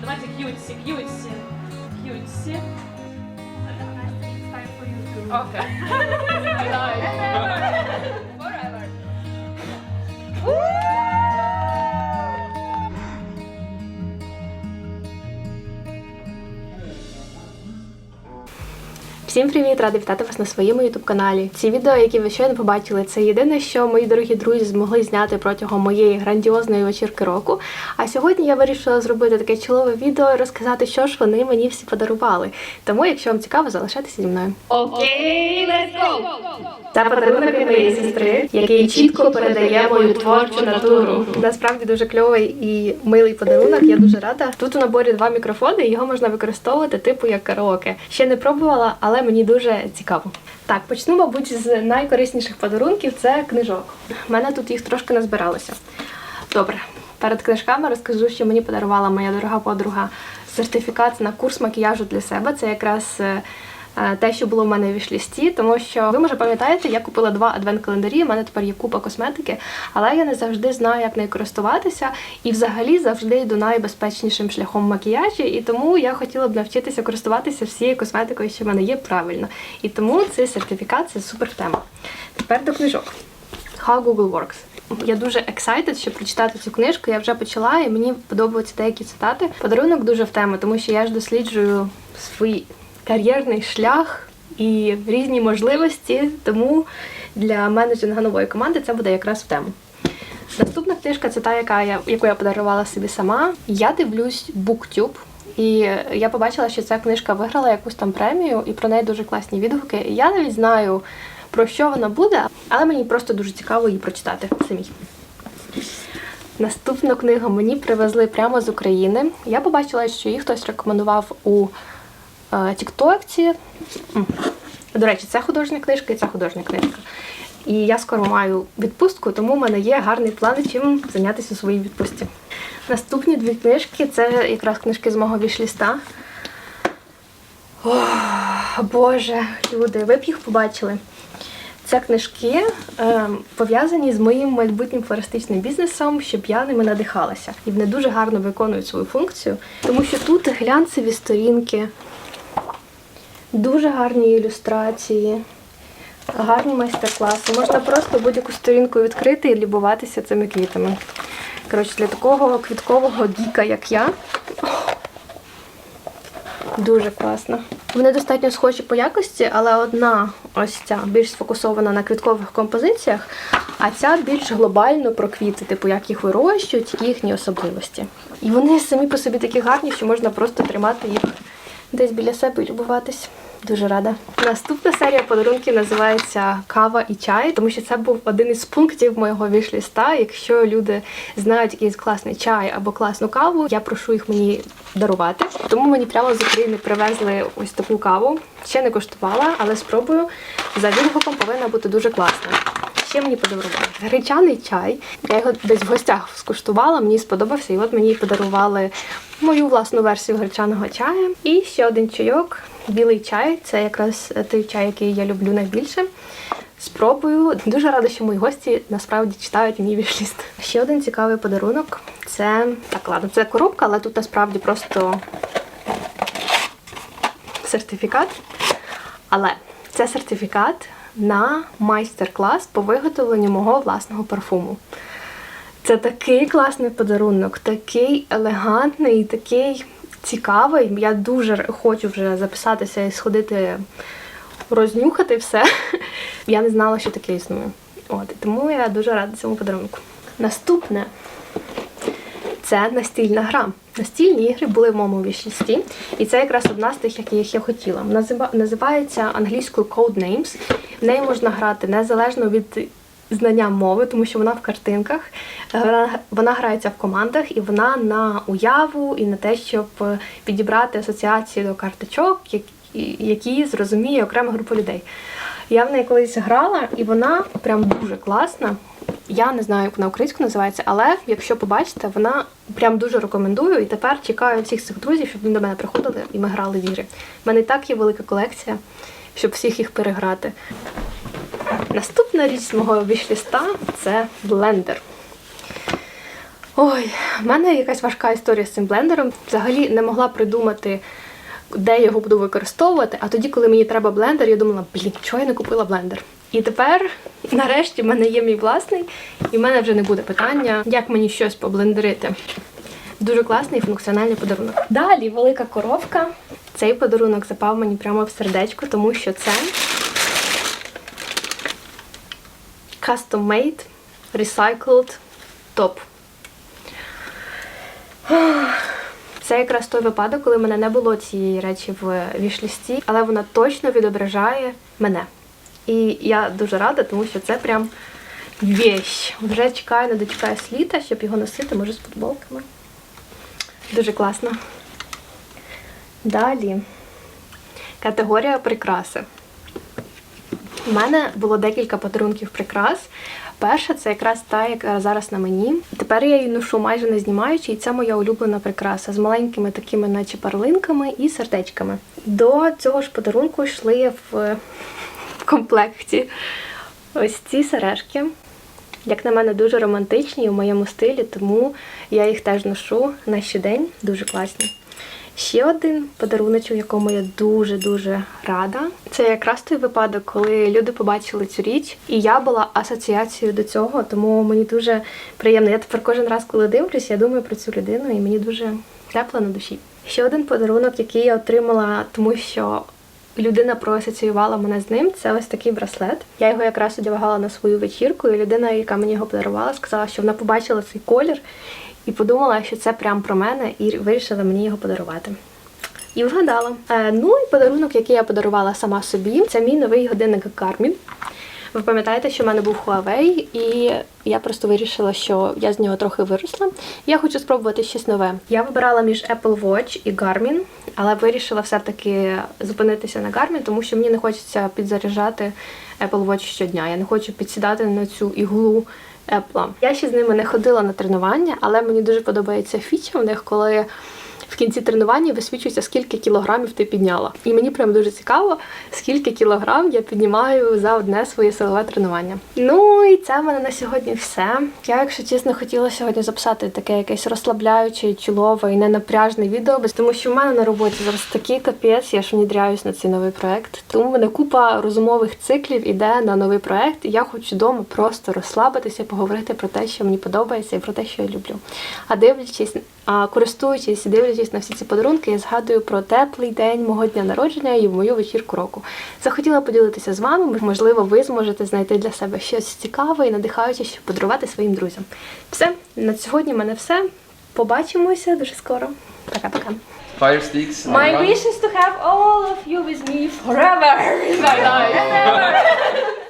Давайте к'ютсі, к'ютсі. К'ютсі. Окей. Forever. Всім привіт! Рада вітати вас на своєму youtube каналі. Ці відео, які ви щойно побачили, це єдине, що мої дорогі друзі змогли зняти протягом моєї грандіозної вечірки року. А сьогодні я вирішила зробити таке чолове відео і розказати, що ж вони мені всі подарували. Тому, якщо вам цікаво, залишайтеся зі мною. Окей, let's go! Це подарунок від моєї сестри, який чітко передає мою творчу натуру. Насправді дуже кльовий і милий подарунок. Я дуже рада. Тут у наборі два мікрофони, і його можна використовувати типу як караоке. Ще не пробувала, але мені дуже цікаво. Так, почну, мабуть, з найкорисніших подарунків це книжок. У мене тут їх трошки назбиралося. Добре, перед книжками розкажу, що мені подарувала моя дорога подруга сертифікат на курс макіяжу для себе. Це якраз е, те, що було в мене в вішлісті, тому що ви може пам'ятаєте, я купила два адвент-календарі. У мене тепер є купа косметики, але я не завжди знаю, як нею користуватися, і взагалі завжди йду найбезпечнішим шляхом макіяжі. І тому я хотіла б навчитися користуватися всією косметикою, що в мене є правильно. І тому цей сертифікат це супер тема. Тепер до книжок. How Google Works. Я дуже excited, щоб прочитати цю книжку. Я вже почала, і мені подобаються деякі цитати. Подарунок дуже в тему, тому що я ж досліджую свій кар'єрний шлях і різні можливості. Тому для менеджинга нової команди це буде якраз в тему. Наступна книжка це та, яка я, яку я подарувала собі сама. Я дивлюсь BookTube. І я побачила, що ця книжка виграла якусь там премію, і про неї дуже класні відгуки. Я навіть знаю, про що вона буде, але мені просто дуже цікаво її прочитати самій. Наступну книгу мені привезли прямо з України. Я побачила, що її хтось рекомендував у Тіктокці. М. До речі, це художня книжка і це художня книжка. І я скоро маю відпустку, тому в мене є гарний план, чим зайнятися у своїй відпустці. Наступні дві книжки це якраз книжки з мого вішліста. Ох, Боже, люди, ви б їх побачили. Це книжки е, пов'язані з моїм майбутнім флористичним бізнесом, щоб я ними надихалася. І вони дуже гарно виконують свою функцію, тому що тут глянцеві сторінки, дуже гарні ілюстрації, гарні майстер-класи. Можна просто будь-яку сторінку відкрити і любуватися цими квітами. Коротше, для такого квіткового гіка, як я, Дуже класно. Вони достатньо схожі по якості, але одна ось ця більш сфокусована на квіткових композиціях, а ця більш глобально про квіти, типу як їх вирощують, їхні особливості. І вони самі по собі такі гарні, що можна просто тримати їх десь біля себе і любуватись. Дуже рада. Наступна серія подарунків називається Кава і чай, тому що це був один із пунктів моєго вішліста. Якщо люди знають якийсь класний чай або класну каву, я прошу їх мені дарувати. Тому мені прямо з України привезли ось таку каву. Ще не коштувала, але спробую. За відгуком повинна бути дуже класна. Ще мені подарували гречаний чай. Я його десь в гостях скуштувала, мені сподобався, і от мені подарували мою власну версію гречаного чаю. І ще один чайок, білий чай. Це якраз той чай, який я люблю найбільше. Спробую. Дуже рада, що мої гості насправді читають мій вішліст. Ще один цікавий подарунок. Це так, ладно, це коробка, але тут насправді просто сертифікат. Але це сертифікат на майстер-клас по виготовленню мого власного парфуму. Це такий класний подарунок, такий елегантний, такий цікавий. Я дуже хочу вже записатися і сходити рознюхати все. Я не знала, що таке існує. От, тому я дуже рада цьому подарунку. Наступне це настільна гра. Настільні ігри були в моєму вішлісті, і це якраз одна з тих, яких я хотіла. Називається англійською Codenames. В неї можна грати незалежно від знання мови, тому що вона в картинках. Е, Вона, вона грається в командах і вона на уяву і на те, щоб підібрати асоціації до карточок, які, зрозуміє окрема група людей. Я в неї колись грала, і вона прям дуже класна. Я не знаю, як вона українською називається, але якщо побачите, вона прям дуже рекомендую. І тепер чекаю всіх цих друзів, щоб вони до мене приходили і ми грали в ігри. У мене і так є велика колекція, щоб всіх їх переграти. Наступна річ з мого вішліста це блендер. Ой, в мене якась важка історія з цим блендером. Взагалі не могла придумати, де його буду використовувати. А тоді, коли мені треба блендер, я думала, блін, чого я не купила блендер? І тепер, нарешті, в мене є мій власний, і в мене вже не буде питання, як мені щось поблендерити. Дуже класний функціональний подарунок. Далі велика коробка. Цей подарунок запав мені прямо в сердечко, тому що це custom made recycled top. Це якраз той випадок, коли в мене не було цієї речі в вішлісті, але вона точно відображає мене. І я дуже рада, тому що це прям вещь. Вже чекаю, не дочекаюсь літа, щоб його носити, може з футболками. Дуже класно. Далі. Категорія прикраси. У мене було декілька подарунків прикрас. Перша це якраз та, яка зараз на мені. Тепер я її ношу майже не знімаючи, і це моя улюблена прикраса з маленькими такими, наче парлинками і сердечками. До цього ж подарунку йшли в комплекті ось ці сережки. Як на мене, дуже романтичні і в моєму стилі, тому я їх теж ношу на щодень. Дуже класні. Ще один подарунок, якому я дуже-дуже рада. Це якраз той випадок, коли люди побачили цю річ, і я була асоціацією до цього, тому мені дуже приємно. Я тепер кожен раз, коли дивлюсь, я думаю про цю людину, і мені дуже тепло на душі. Ще один подарунок, який я отримала, тому що людина проасоціювала мене з ним. Це ось такий браслет. Я його якраз одягала на свою вечірку, і людина, яка мені його подарувала, сказала, що вона побачила цей колір і подумала, що це прям про мене, і вирішила мені його подарувати. І вгадала. Е, ну і подарунок, який я подарувала сама собі, це мій новий годинник Garmin. Ви пам'ятаєте, що в мене був Huawei, і я просто вирішила, що я з нього трохи виросла. Я хочу спробувати щось нове. Я вибирала між Apple Watch і Garmin, але вирішила все-таки зупинитися на Garmin, тому що мені не хочеться підзаряджати Apple Watch щодня. Я не хочу підсідати на цю іглу Apple. Я ще з ними не ходила на тренування, але мені дуже подобається фіча в них, коли в кінці тренування висвічується, скільки кілограмів ти підняла. І мені прям дуже цікаво, скільки кілограм я піднімаю за одне своє силове тренування. Ну і це в мене на сьогодні все. Я, якщо чесно, хотіла сьогодні записати таке якесь розслабляюче, чолове і ненапряжне відео, тому що в мене на роботі зараз такий капець, я ж внідряюсь на цей новий проект. Тому в мене купа розумових циклів іде на новий проект. І я хочу вдома просто розслабитися, поговорити про те, що мені подобається, і про те, що я люблю. А дивлячись, а користуючись і дивлячись на всі ці подарунки, я згадую про теплий день мого дня народження і мою вечірку року. Захотіла поділитися з вами. Можливо, ви зможете знайти для себе щось цікаве і надихаюче, щоб подарувати своїм друзям. Все, на сьогодні в мене все. Побачимося дуже скоро. Пока-пока. Fire sticks. My wish is to have all of you with me forever in my life.